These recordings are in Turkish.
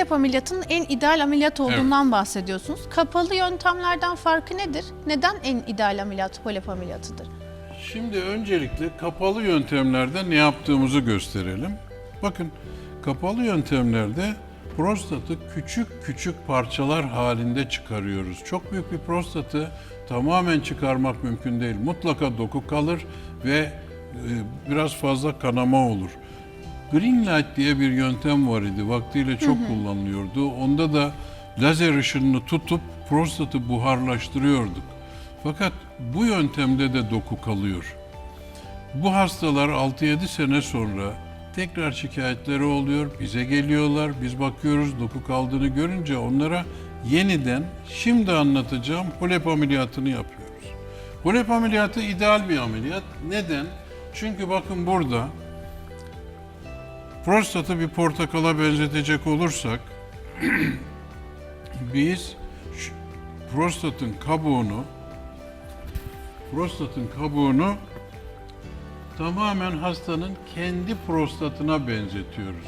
HOLEP ameliyatının en ideal ameliyat olduğundan bahsediyorsunuz. Kapalı yöntemlerden farkı nedir? Neden en ideal ameliyat HOLEP ameliyatıdır? Şimdi öncelikle kapalı yöntemlerde ne yaptığımızı gösterelim. Bakın kapalı yöntemlerde prostatı küçük küçük parçalar halinde çıkarıyoruz. Çok büyük bir prostatı tamamen çıkarmak mümkün değil. Mutlaka doku kalır ve e, biraz fazla kanama olur. Green light diye bir yöntem var idi. Vaktiyle çok kullanılıyordu. Onda da lazer ışınını tutup prostatı buharlaştırıyorduk. Fakat bu yöntemde de doku kalıyor. Bu hastalar 6-7 sene sonra tekrar şikayetleri oluyor. Bize geliyorlar. Biz bakıyoruz doku kaldığını görünce onlara yeniden şimdi anlatacağım HOLEP ameliyatını yapıyoruz. HOLEP ameliyatı ideal bir ameliyat. Neden? Çünkü bakın burada prostatı bir portakala benzetecek olursak biz prostatın kabuğunu prostatın kabuğunu tamamen hastanın kendi prostatına benzetiyoruz.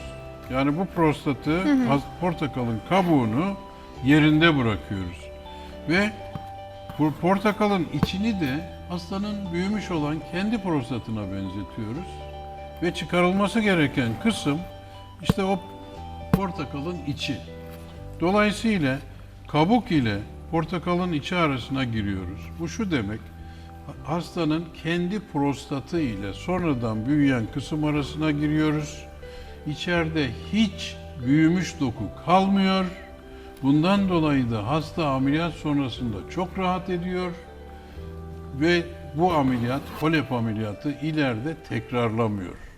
Yani bu prostatı has- portakalın kabuğunu yerinde bırakıyoruz. Ve bu portakalın içini de hastanın büyümüş olan kendi prostatına benzetiyoruz. Ve çıkarılması gereken kısım işte o portakalın içi. Dolayısıyla kabuk ile portakalın içi arasına giriyoruz. Bu şu demek, hastanın kendi prostatı ile sonradan büyüyen kısım arasına giriyoruz. İçeride hiç büyümüş doku kalmıyor. Bundan dolayı da hasta ameliyat sonrasında çok rahat ediyor ve bu ameliyat, HOLEP ameliyatı ileride tekrarlamıyor.